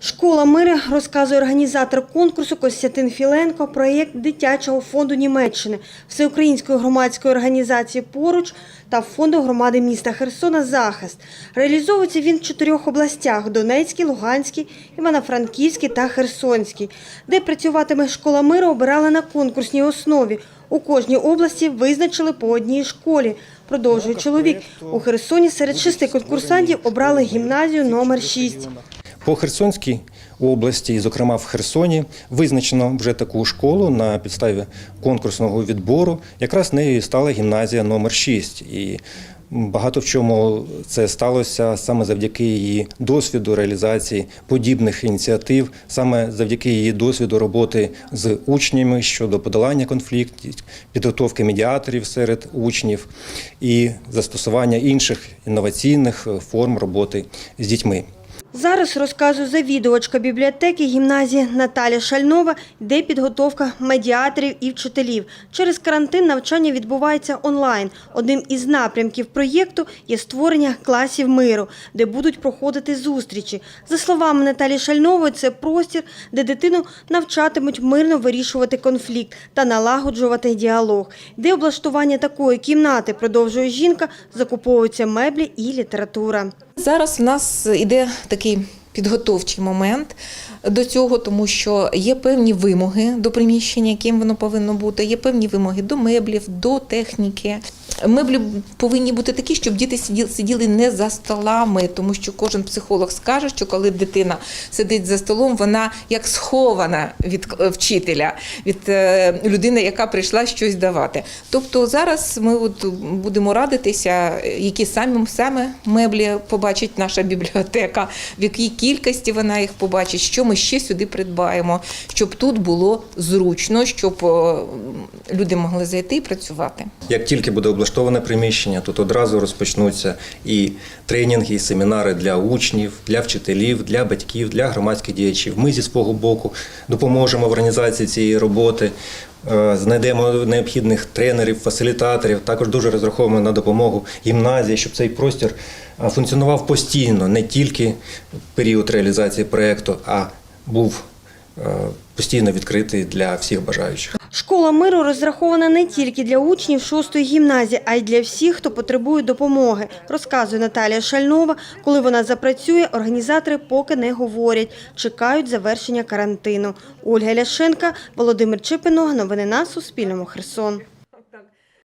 Школа мири розказує організатор конкурсу Костянтин Філенко. Проєкт дитячого фонду Німеччини, всеукраїнської громадської організації поруч та фонду громади міста Херсона Захист. Реалізовується він в чотирьох областях: Донецькій, Луганській, Івано-Франківській та Херсонській. Де працюватиме школа миру, обирали на конкурсній основі. У кожній області визначили по одній школі. Продовжує чоловік. У Херсоні серед шести конкурсантів обрали гімназію номер 6. По Херсонській області, зокрема в Херсоні, визначено вже таку школу на підставі конкурсного відбору. Якраз нею стала гімназія номер 6 І багато в чому це сталося саме завдяки її досвіду реалізації подібних ініціатив, саме завдяки її досвіду роботи з учнями щодо подолання конфліктів, підготовки медіаторів серед учнів і застосування інших інноваційних форм роботи з дітьми. Зараз розказує завідувачка бібліотеки гімназії Наталя Шальнова, де підготовка медіаторів і вчителів. Через карантин навчання відбувається онлайн. Одним із напрямків проєкту є створення класів миру, де будуть проходити зустрічі. За словами Наталі Шальнової, це простір, де дитину навчатимуть мирно вирішувати конфлікт та налагоджувати діалог. Де облаштування такої кімнати, продовжує жінка, закуповуються меблі і література. Зараз в нас іде такий підготовчий момент до цього, тому що є певні вимоги до приміщення, яким воно повинно бути, є певні вимоги до меблів, до техніки. Меблі повинні бути такі, щоб діти сиділи, не за столами, тому що кожен психолог скаже, що коли дитина сидить за столом, вона як схована від е, вчителя, від е, людини, яка прийшла щось давати. Тобто зараз ми от будемо радитися, які самі саме меблі побачить наша бібліотека, в якій кількості вона їх побачить, що ми ще сюди придбаємо, щоб тут було зручно, щоб е, люди могли зайти і працювати. Як тільки буде облаштоване приміщення, тут одразу розпочнуться і тренінги, і семінари для учнів, для вчителів, для батьків, для громадських діячів. Ми зі свого боку допоможемо в організації цієї роботи. е, Знайдемо необхідних тренерів, фасилітаторів. Також дуже розраховуємо на допомогу гімназії, щоб цей простір е, функціонував постійно, не тільки в період реалізації проєкту, а був е, постійно відкритий для всіх бажаючих. Школа миру розрахована не тільки для учнів шостої гімназії, а й для всіх, хто потребує допомоги, розказує Наталія Шальнова. Коли вона запрацює, організатори поки не говорять, чекають завершення карантину. Ольга Ляшенка, Володимир Чипино. Новини на Суспільному. Херсон.